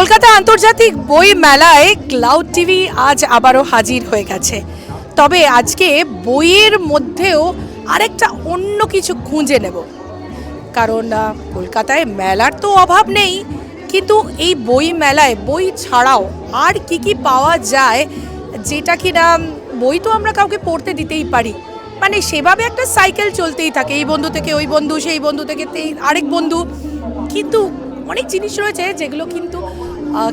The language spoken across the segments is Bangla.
কলকাতা আন্তর্জাতিক বই মেলায় ক্লাউড টিভি আজ আবারও হাজির হয়ে গেছে। তবে আজকে বইয়ের মধ্যেও আরেকটা অন্য কিছু খুঁজে নেব। কারণ কলকাতায় মেলার তো অভাব নেই, কিন্তু এই বই মেলায়, বই ছাড়াও আর কি কি পাওয়া যায়, যেটা কি না বই তো আমরা কাউকে পড়তে দিতেই পারি। মানে সেভাবে একটা সাইকেল চলতেই থাকে, এই বন্ধু থেকে ওই বন্ধু, সেই বন্ধু থেকে আরেক বন্ধু। কিন্তু অনেক জিনিস রয়েছে যেগুলো কিন্তু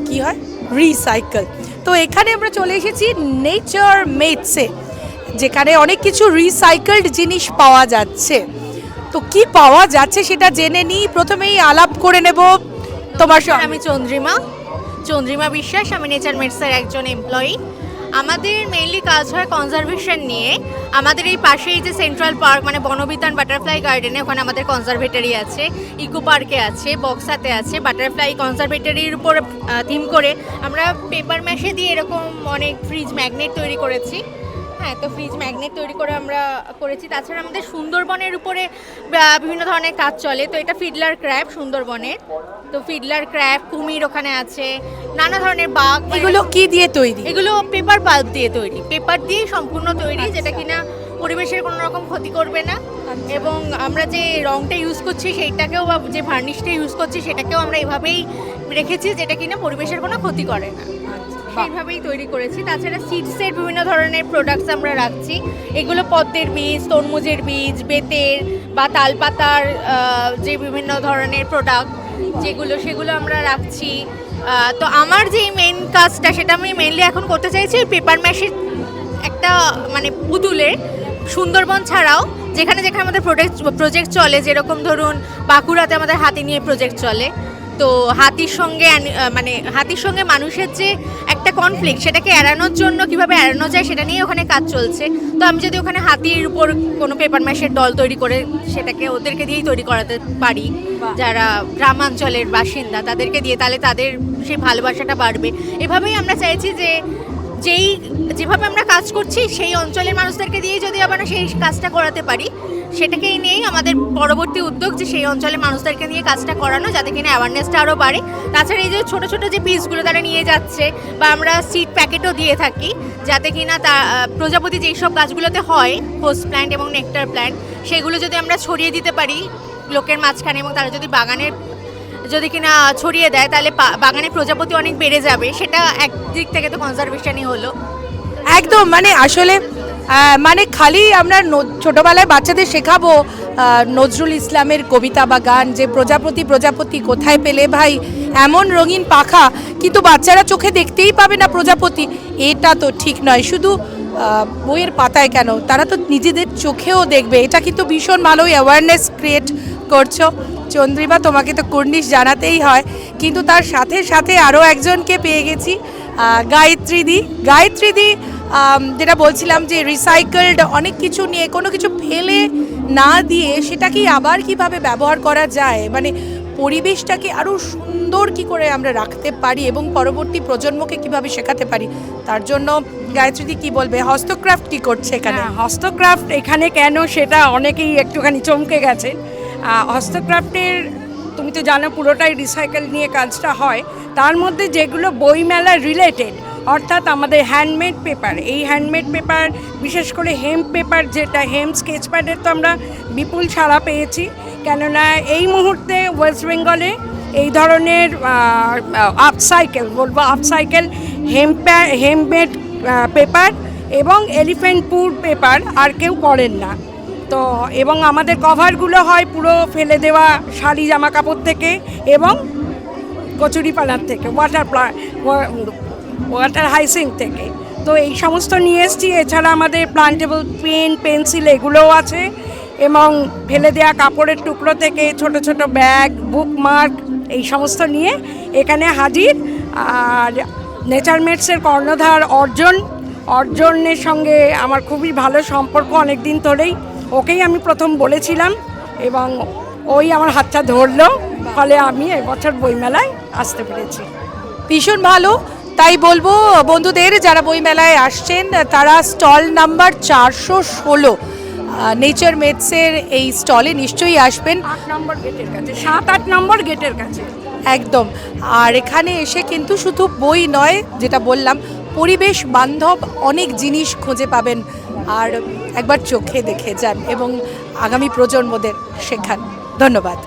কি হয়? রিসাইকেল তো এখানে আমরা চলে এসেছি নেচার মেটসে যেখানে অনেক কিছু রিসাইকেলড জিনিস পাওয়া যাচ্ছে। তো কি পাওয়া যাচ্ছে সেটা জেনে নিই। প্রথমেই আলাপ করে নেব তোমার সঙ্গে। আমি চন্দ্রিমা। চন্দ্রিমা বিশ্বাস, আমি নেচার মেটসের একজন এমপ্লয়ি আমাদের মেইনলি কাজ হয় কনজারভেশন নিয়ে। আমাদের এই পাশেই যে সেন্ট্রাল পার্ক মানে বনবিতান বাটারফ্লাই গার্ডেনে ওখানে আমাদের কনজারভেটারি আছে ইকো পার্কে আছে বক্সাতে আছে বাটারফ্লাই কনজারভেটারির উপর থিম করে আমরা পেপার ম্যাশে দিয়ে এরকম অনেক ফ্রিজ ম্যাগনেট তৈরি করেছি। হ্যাঁ তো ফ্রিজ ম্যাগনেট তৈরি করে আমরা করেছি। তাছাড়া আমাদের সুন্দরবনের উপরে বিভিন্ন ধরনের কাজ চলে। তো এটা ফিডলার ক্র্যাব সুন্দরবনের। তো ফিডলার ক্র্যাব কুমির ওখানে আছে নানা ধরনের বাঘ এগুলো কি দিয়ে তৈরি? এগুলো পেপার পাল্প দিয়ে তৈরি। পেপার দিয়ে সম্পূর্ণ তৈরি যেটা কিনা পরিবেশের কোনো রকম ক্ষতি করবে না। এবং আমরা যে রংটা ইউজ করছি সেইটাকেও বা যে ভার্নিশটা ইউজ করছি সেটাকেও আমরা এভাবেই রেখেছি যেটা কিনা পরিবেশের কোনো ক্ষতি করে না। সেইভাবেই তৈরি করেছি। তাছাড়া সিডসের বিভিন্ন ধরনের প্রোডাক্টস আমরা রাখছি। এগুলো পদ্মের বীজ তরমুজের বীজ বেতের বা তালপাতার যে বিভিন্ন ধরনের প্রোডাক্ট যেগুলো সেগুলো আমরা রাখছি। তো আমার যে মেন কাজটা সেটা আমি মেনলি এখন করতে চাইছি পেপার ম্যাশের একটা মানে পুতুলের সুন্দরবন ছাড়াও, যেখানে যেখানে আমাদের প্রোজেক্ট প্রজেক্ট চলে, যেরকম ধরুন বাঁকুড়াতে আমাদের হাতি নিয়ে প্রজেক্ট চলে তো হাতির সঙ্গে মানে হাতির সঙ্গে মানুষের যে একটা কনফ্লিক্ট সেটাকে এড়ানোর জন্য কীভাবে এড়ানো যায় সেটা নিয়ে ওখানে কাজ চলছে। তো আমি যদি ওখানে হাতির উপর কোনো পেপার ম্যাশের দল তৈরি করে সেটাকে ওদেরকে দিয়েই তৈরি করাতে পারি যারা গ্রামাঞ্চলের বাসিন্দা তাদেরকে দিয়ে তাহলে তাদের সেই ভালোবাসাটা বাড়বে। এভাবেই আমরা চাইছি যে যেই যেভাবে আমরা কাজ করছি, সেই অঞ্চলের মানুষদেরকে দিয়েই যদি আমরা সেই কাজটা করাতে পারি সেটাকেই নিয়েই আমাদের পরবর্তী উদ্যোগ যে সেই অঞ্চলের মানুষদেরকে নিয়ে কাজটা করানো, যাতে কিনা অ্যাওয়ারনেসটা আরও বাড়ে। তাছাড়া এই যে ছোটো ছোটো যে পিসগুলো তারা নিয়ে যাচ্ছে বা আমরা সিট প্যাকেটও দিয়ে থাকি, যাতে কিনা তা, প্রজাপতি যেই সব গাছগুলোতে হয় হোস প্ল্যান্ট এবং নেকটার প্ল্যান্ট সেগুলো যদি আমরা ছড়িয়ে দিতে পারি, লোকের মাঝখানে এবং তারা যদি বাগানের যদি কিনা ছড়িয়ে দেয়, তাহলে বাগানে প্রজাপতি অনেক বেড়ে যাবে। সেটা একদিক থেকে তো কনজারভেশনই হলো। একদম মানে আসলে মানে খালি আমরা ছোটবেলায় বাচ্চাদের শেখাবো নজরুল ইসলামের কবিতা বা গান যে প্রজাপতি প্রজাপতি কোথায় পেলে ভাই? এমন রঙিন পাখা, কিন্তু বাচ্চারা চোখে দেখতেই পাবে না প্রজাপতি। এটা তো ঠিক নয়, শুধু বইয়ের পাতায় কেন? তারা তো নিজেদের চোখেও দেখবে। এটা কিন্তু ভীষণ ভালোই অ্যাওয়ারনেস ক্রিয়েট করছ। চন্দ্রিমা তোমাকে তো কুর্নিশ জানাতেই হয়। কিন্তু তার সাথে সাথে আরও একজনকে পেয়ে গেছি গায়ত্রী দি। গায়ত্রী দি যেটা বলছিলাম যে রিসাইকেলড অনেক কিছু নিয়ে, কোনো কিছু ফেলে না দিয়ে সেটাকে আবার কীভাবে ব্যবহার করা যায়? মানে পরিবেশটাকে আরও সুন্দর কি করে আমরা রাখতে পারি এবং পরবর্তী প্রজন্মকে কীভাবে শেখাতে পারি? তার জন্য গায়ত্রীদি কি বলবে? হস্তক্রাফট কি করছে এখানে? হ্যাঁ হস্তক্রাফট এখানে কেন সেটা অনেকেই একটুখানি চমকে গেছে। হস্তক্রাফটের তুমি তো জানো পুরোটাই রিসাইকেল নিয়ে কাজটা হয়, তার মধ্যে যেগুলো বইমেলা রিলেটেড অর্থাৎ আমাদের হ্যান্ডমেড পেপার এই হ্যান্ডমেড পেপার বিশেষ করে হেম পেপার যেটা হেম স্কেচ প্যাডের তো আমরা বিপুল ছাড়া পেয়েছি, কেননা এই মুহূর্তে ওয়েস্ট বেঙ্গলে এই ধরনের আপসাইকেল বলব upcycle hemp hemp made paper এবং এলিফ্যান্ট পুর পেপার আর কেউ করেন না। তো, এবং আমাদের কভারগুলো হয় পুরো ফেলে দেওয়া শাড়ি জামা কাপড় থেকে এবং কচুরিপানার থেকে ওয়াটার প্লা ওয়াটার হাইসিং থেকে। তো এই সমস্ত নিয়ে এসছি, এছাড়া আমাদের প্লান্টেবল পেন পেন্সিল এগুলোও আছে, এবং ফেলে দেওয়া কাপড়ের টুকরো থেকে ছোট ছোট ব্যাগ বুকমার্ক এই সমস্ত নিয়ে এখানে হাজির। আর নেচারমেটসের কর্ণধার অর্জন, অর্জনের সঙ্গে আমার খুবই ভালো সম্পর্ক অনেক দিন ধরেই। ওকেই আমি প্রথম বলেছিলাম এবং ওই আমার হাতটা ধরলো ফলে আমি এবছর বইমেলায় আসতে পেরেছি। ভীষণ ভালো তাই বলব বন্ধুদের যারা বইমেলায় আসছেন তারা স্টল নাম্বার চারশো ষোলো নেচার মেটসের এই স্টলে নিশ্চয়ই আসবেন। আট নম্বর গেটের কাছে সাত আট নম্বর গেটের কাছে। একদম আর এখানে এসে কিন্তু শুধু বই নয় যেটা বললাম পরিবেশ বান্ধব অনেক জিনিস খুঁজে পাবেন। আর একবার চোখে দেখে যান এবং আগামী প্রজন্মদের শেখান। ধন্যবাদ।